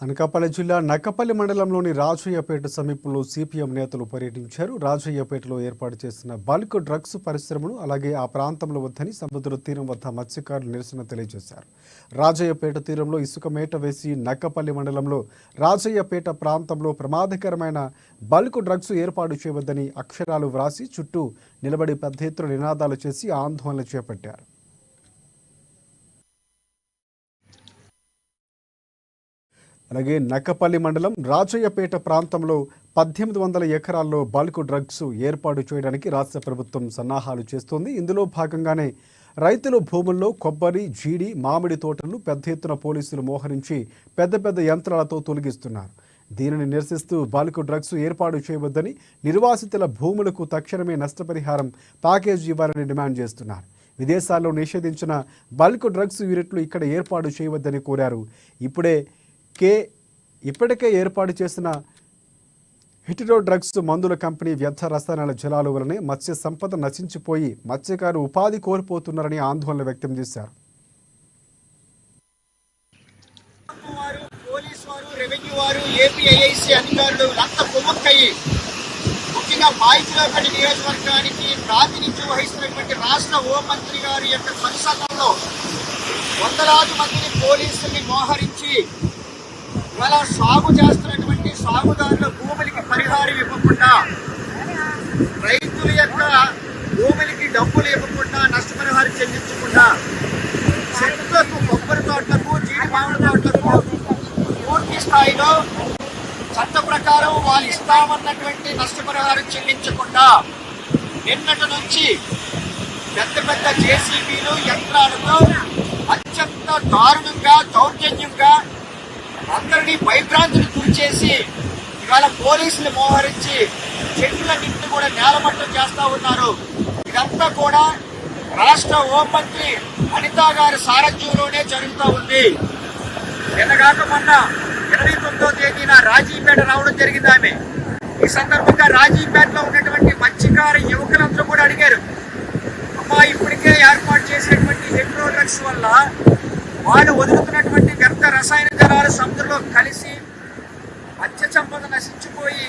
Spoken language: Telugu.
అనకాపల్లి జిల్లా నక్కపల్లి మండలంలోని రాజయ్యపేట సమీపంలో సిపిఎం నేతలు పర్యటించారు. రాజయ్యపేటలో ఏర్పాటు చేసిన బల్క్ డ్రగ్స్ పరిశ్రమను అలాగే ఆ ప్రాంతంలో వద్దని సముద్ర తీరం వద్ద మత్స్యకారులు నిరసన తెలియజేశారు. రాజయ్యపేట తీరంలో ఇసుక మేట వేసి నక్కపల్లి మండలంలో రాజయ్యపేట ప్రాంతంలో ప్రమాదకరమైన బల్క్ డ్రగ్స్ ఏర్పాటు చేయవద్దని అక్షరాలు వ్రాసి చుట్టూ నిలబడి పెద్ద ఎత్తున నినాదాలు చేసి ఆందోళన చేపట్టారు. అలాగే నక్కపల్లి మండలం రాజయ్యపేట ప్రాంతంలో పద్దెనిమిది వందల ఎకరాల్లో బల్క్ డ్రగ్స్ ఏర్పాటు చేయడానికి రాష్ట్ర ప్రభుత్వం సన్నాహాలు చేస్తోంది. ఇందులో భాగంగానే రైతుల భూముల్లో కొబ్బరి జీడి మామిడి తోటలు పెద్ద ఎత్తున పోలీసులు మోహరించి పెద్ద పెద్ద యంత్రాలతో తొలగిస్తున్నారు. దీనిని నిరసిస్తూ బల్క్ డ్రగ్స్ ఏర్పాటు చేయవద్దని నిర్వాసితుల భూములకు తక్షణమే నష్టపరిహారం ప్యాకేజ్ ఇవ్వాలని డిమాండ్ చేస్తున్నారు. విదేశాల్లో నిషేధించిన బల్క్ డ్రగ్స్ యూనిట్లు ఇక్కడ ఏర్పాటు చేయవద్దని కోరారు. ఇప్పుడే కే ఇప్పటికే ఏర్పాటు చేసిన హిటిరో డ్రగ్స్ మందుల కంపెనీ వ్యర్థ రసాయనాల జలాలు వలనే మత్స్య సంపద నశించిపోయి మత్స్యకారు ఉపాధి కోల్పోతున్నారని ఆందోళన వ్యక్తం చేశారు. రెవెన్యూ వారు ఏపీఐఐసి అధికారులు అంత కుమ్మక్కయ్యి. ముఖ్యంగా బాయితులపల్లి నియోజకవర్గానికి ప్రాతినిధ్యం వహిస్తున్నటువంటి రాష్ట్ర హోంమంత్రి గారి యొక్క సంసంగంలో వందలాది మందిని పోలీసుల్ని మోహరించి ఇవాళ సాగు చేస్తున్నటువంటి సాగుదారుల భూములకి పరిహారం ఇవ్వకుండా రైతుల యొక్క భూములకి డబ్బులు ఇవ్వకుండా నష్టపరిహారం చెల్లించకుండా చెట్లకు కొబ్బరి తోటలకు జీడి మామిడి తోటలకు పూర్తి స్థాయిలో చట్ట ప్రకారం వాళ్ళు ఇస్తామన్నటువంటి నష్టపరిహారం చెల్లించకుండా నిన్నటి నుంచి పెద్ద పెద్ద జేసీబీలు యంత్రాలతో అత్యంత దారుణంగా దౌర్జన్యంగా అందరినీ భయభ్రాంతిని గురిచేసి ఇవాళ పోలీసులు మోహరించి చెట్లన్నింటిని కూడా నేలమట్టం చేస్తా ఉన్నారు. ఇదంతా కూడా రాష్ట్ర హోంమంత్రి అనితా గారి సారథ్యంలోనే జరుగుతూ ఉంది. నిన్నగాక మొన్న ఇరవై తొమ్మిదో తేదీన రాజీపేట రావడం జరిగింది ఆమె. ఈ సందర్భంగా రాజీపేటలో ఉన్నటువంటి మత్స్యకార యువకులందరూ కూడా అడిగారు అమ్మా ఇప్పటికే ఏర్పాటు చేసినటువంటి హెడ్ డ్రగ్స్ వల్ల వాళ్ళు వదులుతున్నటువంటి వ్యర్థ రసాయన జలాలు సముద్రంలో కలిసి మత్స్య సంపద నశించిపోయి